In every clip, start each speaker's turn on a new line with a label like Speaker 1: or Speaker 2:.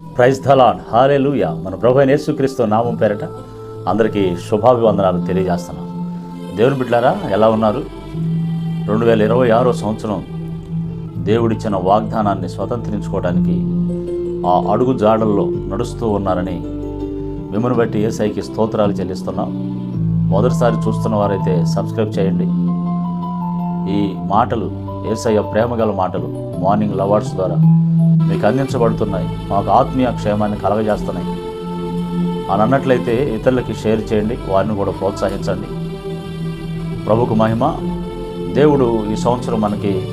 Speaker 1: Praise ధలాడ్ hallelujah మన ప్రభు యేసుక్రీస్తు నామం పేరట అందరికీ శుభాభివందనాలు తెలియజేస్తున్నాం. దేవుని బిడ్డారా ఎలా ఉన్నారు? రెండు వేల ఇరవై ఆరో సంవత్సరం దేవుడిచ్చిన వాగ్దానాన్ని స్వతంత్రించుకోవడానికి ఆ అడుగు జాడల్లో నడుస్తూ ఉన్నారని మిమ్మల్ని బట్టి ఏసైకి స్తోత్రాలు చెల్లిస్తున్నాం. మొదటిసారి చూస్తున్న వారైతే సబ్స్క్రైబ్ చేయండి. ఈ మాటలు ఏసయ్య ప్రేమగల మాటలు మార్నింగ్ లవర్స్ ద్వారా మీకు అందించబడుతున్నాయి. మాకు ఆత్మీయ క్షేమాన్ని కలగజేస్తున్నాయి. అని అన్నట్లయితే ఇతరులకి షేర్ చేయండి వారిని కూడా ప్రోత్సహించండి. ప్రభుకు మహిమ. దేవుడు ఈ సంవత్సరం మనకి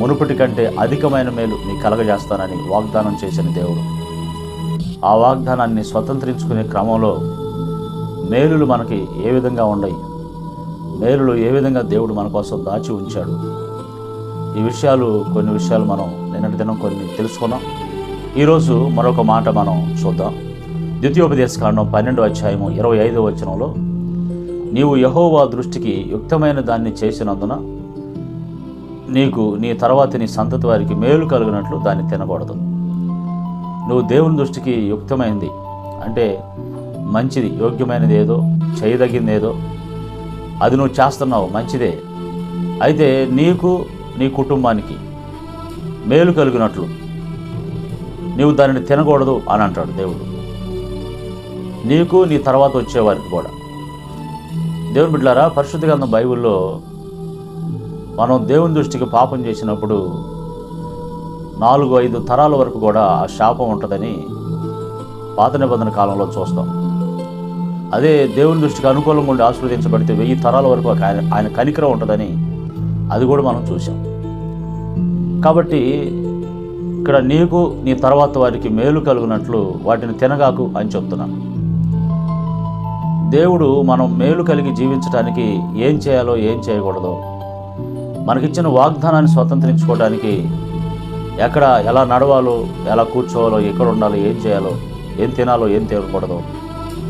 Speaker 1: మునుపటి కంటే అధికమైన మేలు మీకు కలగజేస్తానని వాగ్దానం చేసిన దేవుడు. ఆ వాగ్దానాన్ని స్వతంత్రించుకునే క్రమంలో మేలులు మనకి ఏ విధంగా ఉన్నాయి మేలులు ఏ విధంగా దేవుడు మన కోసం దాచి ఉంచాడు? ఈ విషయాలు కొన్ని విషయాలు మనం నిన్నటి దినం కొన్ని తెలుసుకున్నాం. ఈరోజు మరొక మాట మనం చూద్దాం. ద్వితీయోపదేశ కాండం పన్నెండు అధ్యాయము ఇరవై ఐదో వచనంలో నీవు యహోవా దృష్టికి యుక్తమైన దాన్ని చేసినందున నీకు నీ తర్వాత నీ సంతతి వారికి మేలు కలిగినట్లు దాన్ని తినకూడదు. నువ్వు దేవుని దృష్టికి యుక్తమైంది అంటే మంచిది యోగ్యమైనది ఏదో చేయదగింది ఏదో అది నువ్వు చేస్తున్నావు మంచిదే. అయితే నీకు నీ కుటుంబానికి మేలు కలిగినట్లు. నీవు దానిని తినకూడదు అని అంటాడు దేవుడు. నీకు నీ తర్వాత వచ్చేవారికి కూడా. దేవుని బిడ్డారా పరిశుద్ధ గ్రంథం బైబిల్లో మనం దేవుని దృష్టికి పాపం చేసినప్పుడు నాలుగు ఐదు తరాల వరకు కూడా ఆ శాపం ఉంటుందని పాత నిబంధన కాలంలో చూస్తాం. అదే దేవుని దృష్టికి అనుకూలంగా ఉండి ఆశీర్వదించబడితే వెయ్యి తరాల వరకు ఆయన ఆయన కనికరం ఉంటుందని అది కూడా మనం చూసాం కాబట్టి ఇక్కడ నీకు నీ తర్వాత వారికి మేలు కలుగునట్లు వాటిని తినగాకు అని చెప్తున్నాను దేవుడు మనం మేలు కలిగి జీవించడానికి ఏం చేయాలో ఏం చేయకూడదో మనకిచ్చిన వాగ్దానాన్ని స్వతంత్రించుకోవడానికి ఎక్కడ ఎలా నడవాలో ఎలా కూర్చోవాలో ఎక్కడ ఉండాలో ఏం చేయాలో ఏం తినాలో ఏం తినకూడదో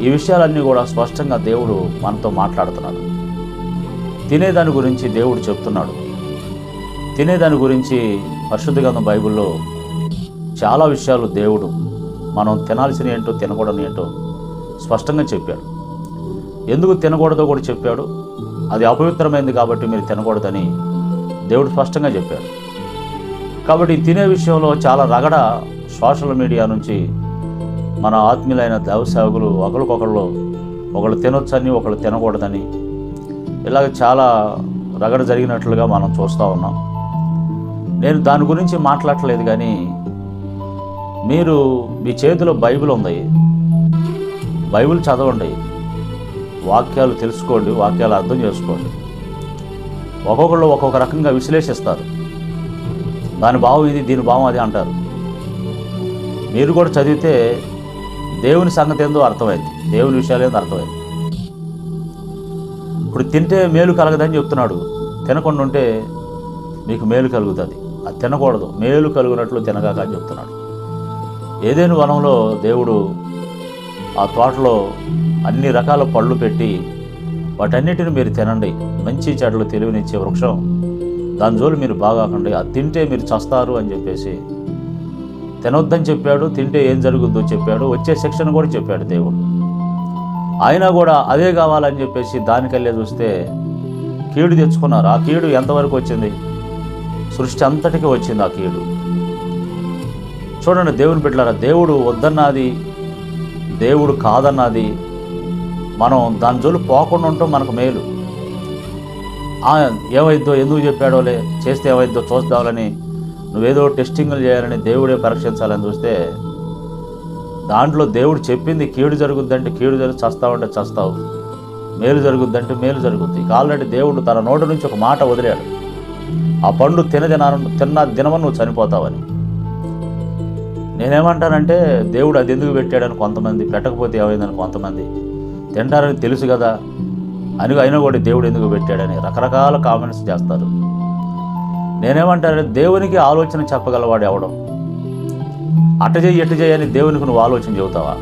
Speaker 1: ఈ విషయాలన్నీ కూడా స్పష్టంగా దేవుడు మనతో మాట్లాడుతున్నాడు. తినేదాని గురించి దేవుడు చెప్తున్నాడు. తినేదాని గురించి పరిశుద్ధ గ్రంథం బైబిల్లో చాలా విషయాలు దేవుడు మనం తినాల్సిన ఏంటో తినకూడని ఏంటో స్పష్టంగా చెప్పాడు. ఎందుకు తినకూడదో కూడా చెప్పాడు. అది అపవిత్రమైంది కాబట్టి మీరు తినకూడదని దేవుడు స్పష్టంగా చెప్పాడు. కాబట్టి తినే విషయంలో చాలా రగడ సోషల్ మీడియా నుంచి మన ఆత్మీయులైన దైవ సేవకులు ఒకరికొకళ్ళు ఒకళ్ళు తినొచ్చని ఒకళ్ళు తినకూడదని ఇలాగ చాలా రగడ జరిగినట్లుగా మనం చూస్తూ ఉన్నాం. నేను దాని గురించి మాట్లాడట్లేదు కానీ మీరు మీ చేతిలో బైబిల్ ఉంది. బైబిల్ చదవండి. వాక్యాలు తెలుసుకోండి వాక్యాలు అర్థం చేసుకోండి. ఒక్కొక్కళ్ళు ఒక్కొక్క రకంగా విశ్లేషిస్తారు. దాని భావం ఇది దీని భావం అది అంటారు. మీరు కూడా చదివితే దేవుని సంగతి ఏందో అర్థమైంది. దేవుని విషయాలు ఏందో అర్థమైంది. ఇప్పుడు తింటే మేలు కలగదని చెప్తున్నాడు. తినకుండా ఉంటే మీకు మేలు కలుగుతుంది. అది తినకూడదు. మేలు కలుగునట్లు తినగాక అని చెప్తున్నాడు. ఏదేని వనంలో దేవుడు ఆ తోటలో అన్ని రకాల పళ్ళు పెట్టి వాటన్నిటిని మీరు తినండి. మంచి చెడ్లు తెలివినిచ్చే వృక్షం. దాని జోలు మీరు బాగాకండి. అది తింటే మీరు చస్తారు అని చెప్పేసి తినొద్దని చెప్పాడు. తింటే ఏం జరుగుద్దో చెప్పాడు. వచ్చే శిక్షణ కూడా చెప్పాడు దేవుడు. అయినా కూడా అదే కావాలని చెప్పేసి దానికల్లే చూస్తే కీడు తెచ్చుకున్నారు. ఆ కీడు ఎంతవరకు వచ్చింది? సృష్టి అంతటికి వచ్చింది ఆ కీడు. చూడండి దేవుని బిడ్డలారా దేవుడు వద్దన్నది దేవుడు కాదన్నది మనం దాని జోలు పోకుండా ఉంటాం మనకు మేలు. ఆ, ఏమైద్దో ఎందుకు చెప్పాడోలే చేస్తే ఏమైద్దో చూద్దామని నువ్వేదో టెస్టింగ్లు చేయాలని దేవుడే పరీక్షించాలని చూస్తే దాంట్లో దేవుడు చెప్పింది కీడు జరుగుద్దంటే కీడు జరుగు చస్తావంటే చస్తావు. మేలు జరుగుద్దంటే మేలు జరుగుద్ది. ఇక ఆల్రెడీ దేవుడు తన నోటి నుంచి ఒక మాట వదిలాడు. ఆ పండు తినదిన తిన్న దినమని నువ్వు చనిపోతావని. నేనేమంటానంటే దేవుడు అది ఎందుకు పెట్టాడని కొంతమంది పెట్టకపోతే ఏమైందని కొంతమంది తింటారని తెలుసు కదా. అని అయినా కూడా దేవుడు ఎందుకు పెట్టాడని రకరకాల కామెంట్స్ చేస్తారు. నేనేమంటానంటే దేవునికి ఆలోచన చెప్పగలవాడు ఎవడం అట్ట చేయి ఎట్టు చేయని దేవునికి నువ్వు ఆలోచన చెబుతావా?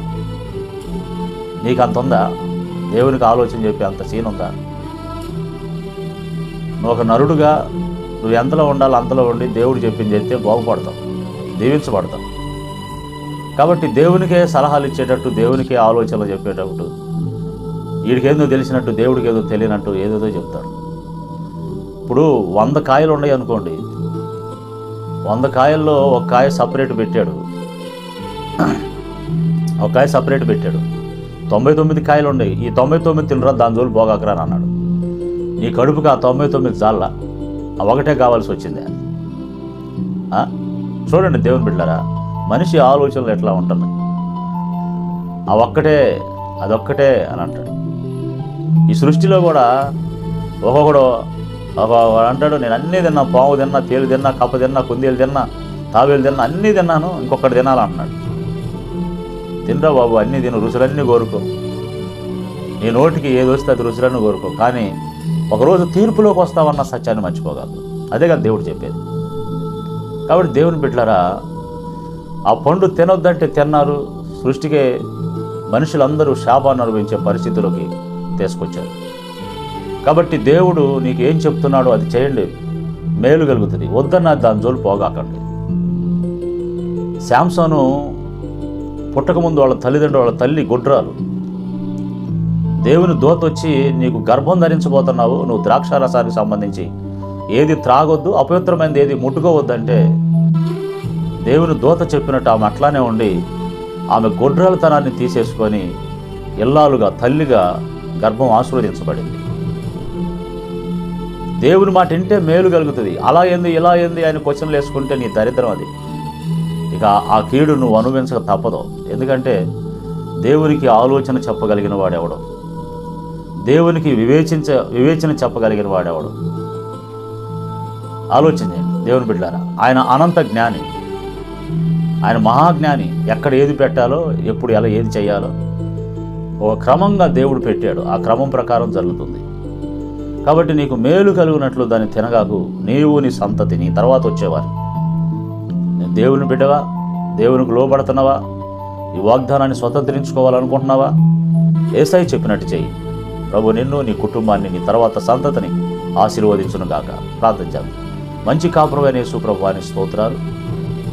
Speaker 1: నీకు అంత ఉందా? దేవునికి ఆలోచన చెప్పి అంత సీన్ ఉందా? నువ్వు ఒక నరుడుగా నువ్వు ఎంతలో ఉండాలో అంతలో ఉండి దేవుడు చెప్పింది చెప్తే బాగుపడతావు దీవించబడతావు. కాబట్టి దేవునికే సలహాలు ఇచ్చేటట్టు దేవునికే ఆలోచనలు చెప్పేటట్టు వీడికేదో తెలిసినట్టు దేవుడికి ఏదో తెలియనట్టు ఏదేదో చెప్తాడు. ఇప్పుడు వంద కాయలు ఉన్నాయి అనుకోండి. వంద కాయల్లో ఒక కాయ సపరేట్ పెట్టాడు. ఒక కాయ సపరేట్ పెట్టాడు. తొంభై తొమ్మిది కాయలు ఉన్నాయి. ఈ తొంభై తొమ్మిది తినరా దాని జోలు బోగాకరా అన్నాడు. నీ కడుపుకి ఆ తొంభై తొమ్మిది జాల ఒకటే కావాల్సి వచ్చింది. చూడండి దేవుని బిడ్డారా మనిషి ఆలోచనలు ఎట్లా ఉంటుంది? ఆ ఒక్కటే అదొక్కటే అని అంటాడు. ఈ సృష్టిలో కూడా ఒక్కొక్కడు ఒక వాడు అంటాడు నేను అన్నీ తిన్నా పావు తిన్నా తేలు తిన్నా కప్ప తిన్నా కుందేలు తిన్నా తావేలు తిన్నా అన్నీ తిన్నాను ఇంకొకటి తినాలంటున్నాడు తినరా బాబు అన్నీ తిను రుచులన్నీ కోరుకో. నీ నోటికి ఏది వస్తే అది రుచులన్నీ కోరుకో. కానీ ఒకరోజు తీర్పులోకి వస్తావన్న సత్యాన్ని మర్చిపోగలదు అదే కదా దేవుడు చెప్పేది. కాబట్టి దేవుని బిడ్డలరా ఆ పండు తినొద్దంటే తిన్నారు సృష్టికే మనుషులందరూ శాపాన్ని అనుభవించే పరిస్థితిలోకి తీసుకొచ్చారు. కాబట్టి దేవుడు నీకు ఏం చెప్తున్నాడో అది చేయండి మేలు కలుగుతుంది. వద్దన్న దాని జోలు పోగాకండి. శాంసను పుట్టకముందు వాళ్ళ తల్లిదండ్రులు వాళ్ళ తల్లి గుడ్రాలు. దేవుని దోత వచ్చి నీకు గర్భం ధరించబోతున్నావు నువ్వు ద్రాక్షారసానికి సంబంధించి. ఏది త్రాగొద్దు అపవిత్రమైనది ఏది ముట్టుకోవద్దంటే దేవుని దోత చెప్పినట్టు ఆమె అట్లానే ఉండి ఆమె గొడ్రాలతనాన్ని తీసేసుకొని ఇల్లాలుగా తల్లిగా గర్భం ఆశీర్వదించబడింది. దేవుని మాట వింటే మేలు కలుగుతుంది. అలా ఏంది ఇలా ఏంది ఆయన క్వశ్చన్లు వేసుకుంటే నీ దరిద్రం అది. ఇక ఆ కీడు నువ్వు అనుభవించక తప్పదు. ఎందుకంటే దేవునికి ఆలోచన చెప్పగలిగిన వాడెవడు? దేవునికి వివేచించ వివేచన చెప్పగలిగిన వాడెవడు? ఆలోచించండి దేవుని బిడ్డారా ఆయన అనంత జ్ఞాని. ఆయన మహాజ్ఞాని. ఎక్కడ ఏది పెట్టాలో ఎప్పుడు ఎలా ఏది చేయాలో. ఒక క్రమంగా దేవుడు పెట్టాడు. ఆ క్రమం ప్రకారం జరుగుతుంది. కాబట్టి నీకు మేలు కలిగినట్లు దాన్ని తినగాకు నీవు నీ సంతతి నీ తర్వాత వచ్చేవారు. దేవుని బిడ్డవా? దేవునికి లోబడుతున్నావా ఈ వాగ్దానాన్ని స్వతంత్రించుకోవాలనుకుంటున్నావా? ఏసై చెప్పినట్టు చెయ్యి. ప్రభు నిన్ను నీ కుటుంబాన్ని నీ తర్వాత సంతతిని ఆశీర్వదించును గాక. ప్రార్థన మంచి కాపురమైన యేసు ప్రభువాని స్తోత్రాలు.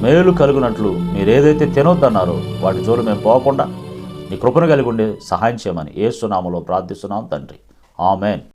Speaker 1: మేలు కలుగునట్లు మీరేదైతే తినొద్దన్నారో వాటి జోలు మేము పోకుండా నీ కృపను కలిగి ఉండే సహాయం చేయమని ఏసునామలో ప్రార్థిస్తున్నాం తండ్రి. ఆమెన్.